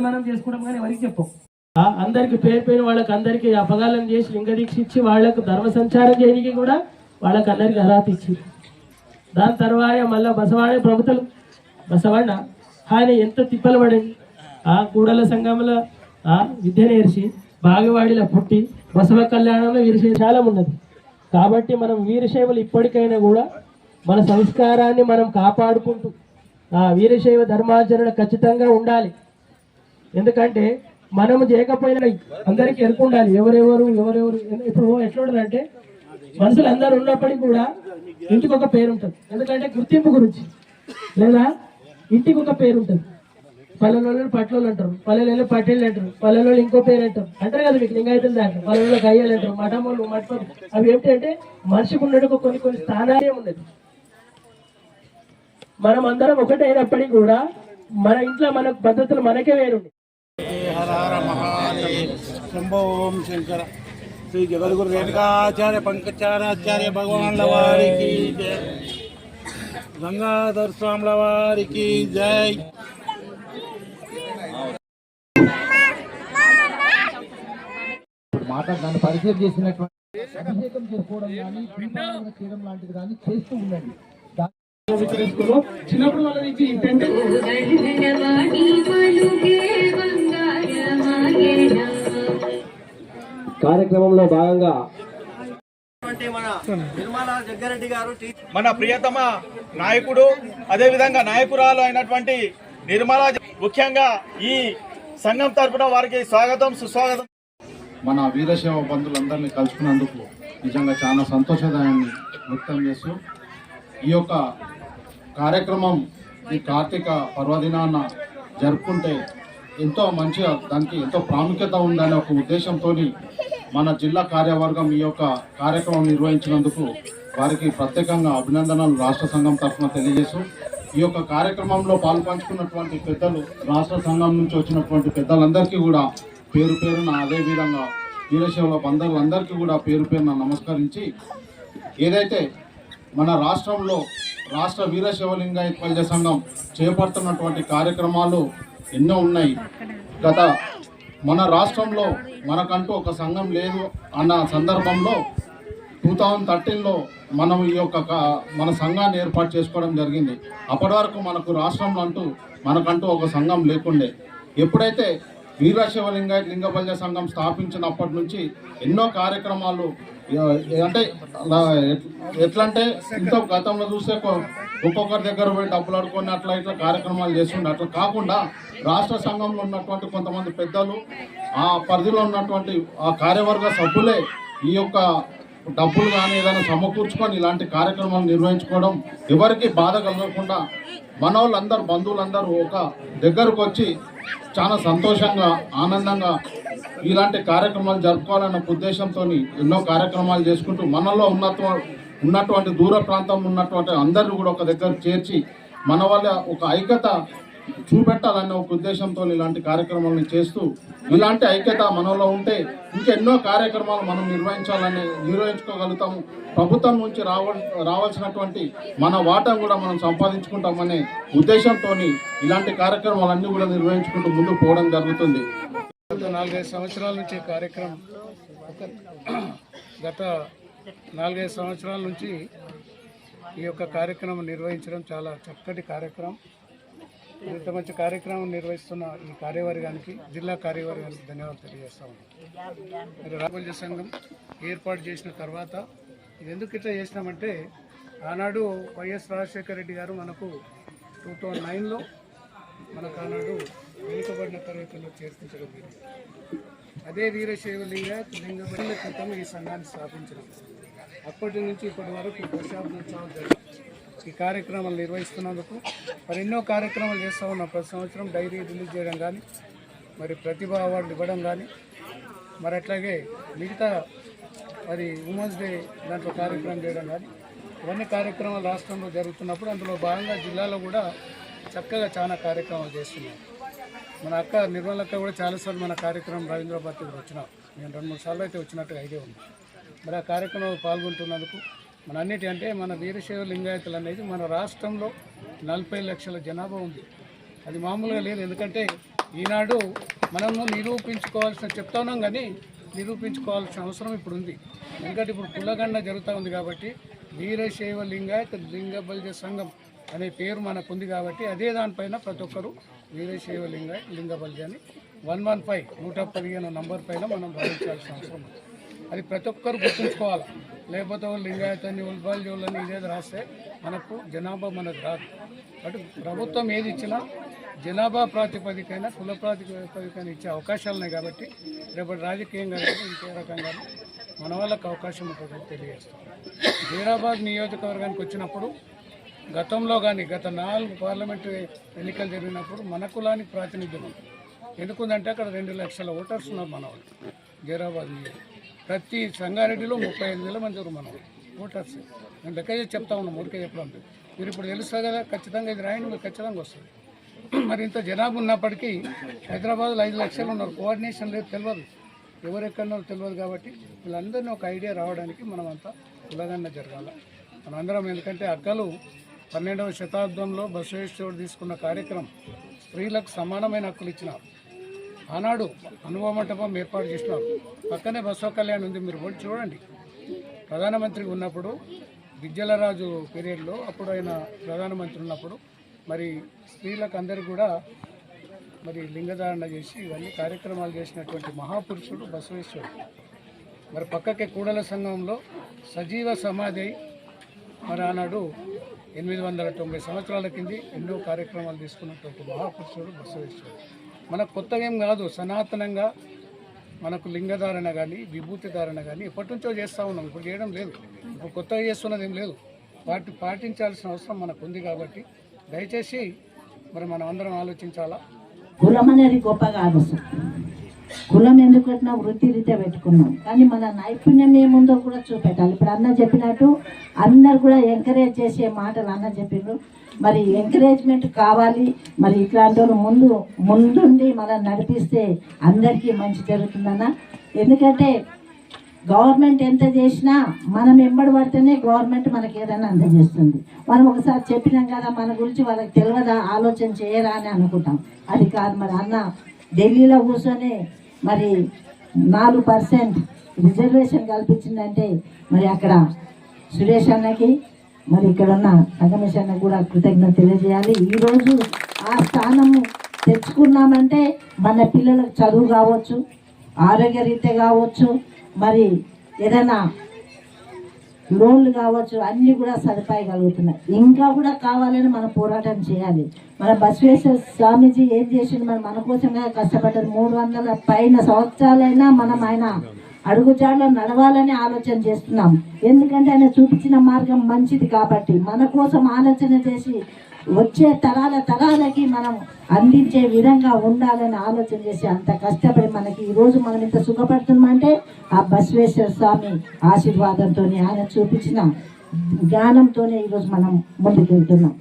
మనం చేసుకుంటాం కానీ ఎవరికి చెప్పం. ఆ, అందరికి పేరు పేరు వాళ్ళకి అందరికి అపగాలం చేసి లింగ దీక్ష ఇచ్చి వాళ్ళకు ధర్మ సంచారం చేయడానికి కూడా వాళ్ళకి అందరికి అర్హత ఇచ్చి. దాని తర్వాత మళ్ళీ బసవాడ ప్రభుత్వం బసవాడ ఆయన ఎంత తిప్పలు పడింది ఆ కూడల సంఘంలో ఆ విద్య నేర్చి బాగవాడిలో పుట్టి బసవ కళ్యాణంలో వీరశైలం ఉన్నది. కాబట్టి మనం వీరశైవులు ఇప్పటికైనా కూడా మన సంస్కారాన్ని మనం కాపాడుకుంటూ ఆ వీరశైవ ధర్మాచరణ ఖచ్చితంగా ఉండాలి. ఎందుకంటే మనము చేయకపోయినా అందరికీ ఎరుకుండాలి ఎవరెవరు ఎవరెవరు ఇప్పుడు ఎట్లా ఉంటుందంటే మనుషులు అందరు ఉన్నప్పటికీ కూడా ఇంటికి ఒక పేరు ఉంటుంది. ఎందుకంటే గుర్తింపు గురించి. లేదా? ఇంటికి ఒక పేరు ఉంటుంది. పల్లెలలో పట్లలో అంటారు. పల్లెలలో పట్టేళ్ళు అంటారు. పల్లెలో ఇంకో పేరు అంటారు. అంటారు కదా మీకు లింగాయతులు దాంట్లో. పల్లెలో గయ్యాలు అంటారు. మఠములు మఠం అవి ఏంటంటే మనిషికి ఉన్నట్టు కొన్ని కొన్ని స్థానాలే ఉన్నది మనం అందరం ఒకటైనప్పటికీ కూడా మన ఇంట్లో మన పద్ధతులు మనకే వేరుండి హర హర మహాదేవ్ శంభో ఓం శంకర శ్రీ జగద్గురు రేణుకాచార్య పంకచారాచార్య భగవాన్ల వారికి జై గంగాధర్ స్వాముల వారికి జై మాట దాన్ని పరిచయం చేసినటువంటి అభిషేకం చేసుకోవడం కానీ దీపారాధన చేయడం లాంటిది కానీ చేస్తూ ఉండండి చిన్నప్పుడు వాళ్ళ నుంచి కార్యక్రమంలో భాగంగా మన ప్రియతమ నాయకుడు అదేవిధంగా నాయకురాలు అయినటువంటి నిర్మలా ముఖ్యంగా ఈ సంఘం తరపున వారికి స్వాగతం సుస్వాగతం. మన వీరశైవ బంధువులందరినీ కలుసుకున్నందుకు నిజంగా చాలా సంతోషదాయాన్ని వ్యక్తం చేస్తూ ఈ యొక్క కార్యక్రమం ఈ కార్తీక పర్వదినాన జరుపుకుంటే ఎంతో మంచిగా దానికి ఎంతో ప్రాముఖ్యత ఉందనే ఒక ఉద్దేశంతో మన జిల్లా కార్యవర్గం ఈ యొక్క కార్యక్రమం నిర్వహించినందుకు వారికి ప్రత్యేకంగా అభినందనలు రాష్ట్ర సంఘం తరఫున తెలియజేస్తూ ఈ యొక్క కార్యక్రమంలో పాల్పంచుకున్నటువంటి పెద్దలు రాష్ట్ర సంఘం నుంచి వచ్చినటువంటి పెద్దలందరికీ కూడా పేరు పేరున అదే విధంగా వీరశైవ బంధువులందరికీ కూడా పేరు పేరున నమస్కరించి ఏదైతే మన రాష్ట్రంలో రాష్ట్ర వీరశివలింగ లింగాయత్ వైద్య సంఘం చేపడుతున్నటువంటి కార్యక్రమాలు ఎన్నో ఉన్నాయి. గత మన రాష్ట్రంలో మనకంటూ ఒక సంఘం లేదు అన్న సందర్భంలో టూ థౌజండ్ థర్టీన్లో మనం ఈ యొక్క మన సంఘాన్ని ఏర్పాటు చేసుకోవడం జరిగింది. అప్పటి వరకు మనకు రాష్ట్రంలో అంటూ మనకంటూ ఒక సంఘం లేకుండే. ఎప్పుడైతే వీరశివలింగ లింగాయత్ లింగబల్య సంఘం స్థాపించినప్పటి నుంచి ఎన్నో కార్యక్రమాలు అంటే ఎట్లంటే ఎట్లా అంటే ఇంత గతంలో చూస్తే ఒక్కొక్కరి దగ్గర పోయి డబ్బులు అడుకొని అట్లా ఇట్లా కార్యక్రమాలు చేస్తుండే. అట్లా కాకుండా రాష్ట్ర సంఘంలో ఉన్నటువంటి కొంతమంది పెద్దలు ఆ పరిధిలో ఉన్నటువంటి ఆ కార్యవర్గ సభ్యులే ఈ యొక్క డబ్బులు కానీ ఏదైనా సమకూర్చుకొని ఇలాంటి కార్యక్రమాలు నిర్వహించుకోవడం ఎవరికి బాధ కలగకుండా మన వాళ్ళందరూ బంధువులందరూ ఒక దగ్గరకు వచ్చి చాలా సంతోషంగా ఆనందంగా ఇలాంటి కార్యక్రమాలు జరుపుకోవాలన్న ఉద్దేశంతో ఎన్నో కార్యక్రమాలు చేసుకుంటూ మనలో ఉన్నత ఉన్నటువంటి దూర ప్రాంతం ఉన్నటువంటి అందరిని కూడా ఒక దగ్గర చేర్చి మన వల్ల ఒక ఐక్యత చూపెట్టాలన్న ఒక ఉద్దేశంతో ఇలాంటి కార్యక్రమాలను చేస్తూ ఇలాంటి ఐక్యత మనలో ఉంటే ఇంకెన్నో కార్యక్రమాలు మనం నిర్వహించాలని నిర్వహించుకోగలుగుతాము. ప్రభుత్వం నుంచి రావ రావాల్సినటువంటి మన వాటా కూడా మనం సంపాదించుకుంటామనే ఉద్దేశంతో ఇలాంటి కార్యక్రమాలన్నీ కూడా నిర్వహించుకుంటూ ముందుకు పోవడం జరుగుతుంది. నాలుగైదు సంవత్సరాల నుంచి కార్యక్రమం గత నాలుగైదు సంవత్సరాల నుంచి ఈ యొక్క కార్యక్రమం నిర్వహించడం చాలా చక్కటి కార్యక్రమం. ఇంత మంచి కార్యక్రమం నిర్వహిస్తున్న ఈ కార్యవర్గానికి జిల్లా కార్యవర్గానికి ధన్యవాదాలు తెలియజేస్తా ఉన్నాం. సంఘం ఏర్పాటు చేసిన తర్వాత ఇది ఎందుకు ఇట్లా చేసినామంటే ఆనాడు వైఎస్ రాజశేఖర రెడ్డి గారు మనకు టూ థౌజండ్ నైన్లో మనకు ఆనాడు వెనుకబడిన తరగతుల్లో చేర్పించడం జరిగింది. అదే వీరశైవ లింగ లింగబడిన క్రితం ఈ సంఘాన్ని స్థాపించడం. అప్పటి నుంచి ఇప్పటి వరకు దశాబ్దోత్సవాలు జరిగింది ఈ కార్యక్రమాలు నిర్వహిస్తున్నందుకు మరి ఎన్నో కార్యక్రమాలు చేస్తూ ఉన్నాం. ప్రతి సంవత్సరం డైరీ రిలీజ్ చేయడం కానీ మరి ప్రతిభ అవార్డులు ఇవ్వడం కానీ మరి అట్లాగే మిగతా మరి ఉమెన్స్ డే దాంట్లో కార్యక్రమం చేయడం కానీ ఇవన్నీ కార్యక్రమాలు రాష్ట్రంలో జరుగుతున్నప్పుడు అందులో భాగంగా జిల్లాలో కూడా చక్కగా చాలా కార్యక్రమాలు చేస్తున్నాం. మన అక్క నిర్మల అక్క కూడా చాలాసార్లు మన కార్యక్రమం రవీంద్రబాద్ దగ్గర వచ్చినాం. నేను రెండు మూడు సార్లు అయితే వచ్చినట్టుగా ఐడియా ఉంది. మరి ఆ కార్యక్రమంలో పాల్గొంటున్నందుకు మన అన్నిటి అంటే మన వీరశైవ లింగాయతులు అనేది మన రాష్ట్రంలో నలభై లక్షల జనాభా ఉంది. అది మామూలుగా లేదు. ఎందుకంటే ఈనాడు మనము నిరూపించుకోవాల్సిన చెప్తా ఉన్నాం కానీ నిరూపించుకోవాల్సిన అవసరం ఇప్పుడు ఉంది. ఎందుకంటే ఇప్పుడు కులగండ జరుగుతూ ఉంది కాబట్టి వీరశైవ లింగాయత లింగబలిజ సంఘం అనే పేరు మనకు ఉంది కాబట్టి అదే దానిపైన ప్రతి ఒక్కరు వీరశైవ లింగాయత్ లింగబలిజ అని వన్ వన్ ఫైవ్ నూట పదిహేను నంబర్ పైన మనం భావించాల్సిన అవసరం ఉంది. అది ప్రతి ఒక్కరు గుర్తుంచుకోవాలి. లేకపోతే వాళ్ళు లింగాయతాన్ని ఉల్బాల్ జోళ్ళని ఇదేది రాస్తే మనకు జనాభా మనకు రాదు. బట్ ప్రభుత్వం ఏది ఇచ్చినా జనాభా ప్రాతిపదికైన కుల ప్రాతిపదికైన ఇచ్చే అవకాశాలు ఉన్నాయి కాబట్టి రేపటి రాజకీయంగా కానీ ఇంకే రకంగా మన వాళ్ళకి అవకాశం ఉంటుందని తెలియజేస్తాం జీరాబాద్ నియోజకవర్గానికి వచ్చినప్పుడు గతంలో కానీ గత నాలుగు పార్లమెంటు ఎన్నికలు జరిగినప్పుడు మన కులానికి ప్రాతినిధ్యం ఉంది. ఎందుకుందంటే అక్కడ రెండు లక్షల ఓటర్స్ ఉన్నారు మన వాళ్ళు జీరాబాద్ నియోజకవర్గం. ప్రతి సంగారెడ్డిలో ముప్పై ఐదు వేల మంది మనం ఓటర్స్. నేను లెక్క చేసి చెప్తా ఉన్నాం ఊరికే చెప్పడం మీరు ఇప్పుడు తెలుస్తుంది కదా ఖచ్చితంగా ఇది రాయండి మీరు ఖచ్చితంగా వస్తుంది. మరి ఇంత జనాభా ఉన్నప్పటికీ హైదరాబాద్లో ఐదు లక్షలు ఉన్నారు. కోఆర్డినేషన్ లేదు తెలియదు. ఎవరెక్కడో తెలియదు కాబట్టి వీళ్ళందరినీ ఒక ఐడియా రావడానికి మనం అంతా కులగన్న జరగాల. మనందరం ఎందుకంటే అక్కలు పన్నెండవ శతాబ్దంలో బసవేశ్వరుడు తీసుకున్న కార్యక్రమం స్త్రీలకు సమానమైన హక్కులు ఇచ్చినారు. ఆనాడు అనుభవ మంటపం ఏర్పాటు చేసినారు. పక్కనే బసవ కళ్యాణ్ ఉంది మీరు పోయి చూడండి. ప్రధానమంత్రి ఉన్నప్పుడు విద్యలరాజు పీరియడ్లో అప్పుడు ఆయన ప్రధానమంత్రి ఉన్నప్పుడు మరి స్త్రీలకు అందరికీ కూడా మరి లింగధారణ చేసి ఇవన్నీ కార్యక్రమాలు చేసినటువంటి మహాపురుషుడు బసవేశ్వరుడు. మరి పక్కకే కూడల సంఘంలో సజీవ సమాధి మరి ఆనాడు ఎనిమిది వందల తొంభై సంవత్సరాల కింది ఎన్నో కార్యక్రమాలు తీసుకున్నటువంటి మహాపురుషుడు బసవేశ్వరుడు. మనకు కొత్తగా ఏం కాదు సనాతనంగా మనకు లింగధారణ కానీ విభూతి ధారణ కానీ ఎప్పటి నుంచో చేస్తూ ఉన్నాం. ఇప్పుడు చేయడం లేదు. ఇప్పుడు కొత్తగా చేస్తున్నది ఏం లేదు. వాటి పాటించాల్సిన అవసరం మనకు ఉంది కాబట్టి దయచేసి మరి మనం అందరం ఆలోచించాలా? కులం అనేది గొప్ప కాదు కులం ఎందుకంటున్నా వృత్తి రీత్యా పెట్టుకున్నాం. కానీ మన నైపుణ్యం ఏముందో కూడా చూపెట్టాలి. ఇప్పుడు అన్న చెప్పినట్టు అందరు కూడా ఎంకరేజ్ చేసే మాటలు అన్న చెప్పిండ్రు. మరి ఎంకరేజ్మెంట్ కావాలి. మరి ఇట్లాంటి ముందు ముందుండి మనం నడిపిస్తే అందరికీ మంచి జరుగుతుందన్న. ఎందుకంటే గవర్నమెంట్ ఎంత చేసినా మనం ఎంబడి పడితేనే గవర్నమెంట్ మనకి ఏదైనా అందజేస్తుంది. మనం ఒకసారి చెప్పినాం కదా మన గురించి వాళ్ళకి తెలియదా ఆలోచన చేయరా అని అనుకుంటాం. అది కాదు మరి అన్న ఢిల్లీలో కూర్చొని మరి నాలుగు పర్సెంట్ రిజర్వేషన్ కల్పించిందంటే మరి అక్కడ సురేష్ అన్నకి మరి ఇక్కడ ఉన్న సంగమేష్ అన్నకి కూడా కృతజ్ఞత తెలియజేయాలి. ఈరోజు ఆ స్థానము తెచ్చుకున్నామంటే మన పిల్లలకు చదువు కావచ్చు ఆరోగ్యరీత్యా కావచ్చు మరి ఏదైనా లోన్లు కావచ్చు అన్నీ కూడా సదుపాయం కలుగుతున్నాయి ఇంకా కూడా కావాలని మనం పోరాటం చేయాలి. మన బసవేశ్వర స్వామీజీ ఏం చేసిండు? మనం మన కోసమే కష్టపడ్డారు మూడు వందల పైన సంవత్సరాలైనా మనం ఆయన అడుగుజాడలో నడవాలని ఆలోచన చేస్తున్నాం. ఎందుకంటే ఆయన చూపించిన మార్గం మంచిది కాబట్టి మన కోసం ఆలోచన చేసి వచ్చే తరాల తరాలకి మనం అందించే విధంగా ఉండాలని ఆలోచన చేసి అంత కష్టపడి మనకి ఈరోజు మనం ఇంత సుఖపడుతున్నామంటే ఆ బసవేశ్వర స్వామి ఆశీర్వాదంతో ఆయన చూపించిన జ్ఞానంతోనే ఈరోజు మనం ముందుకెళ్తున్నాం.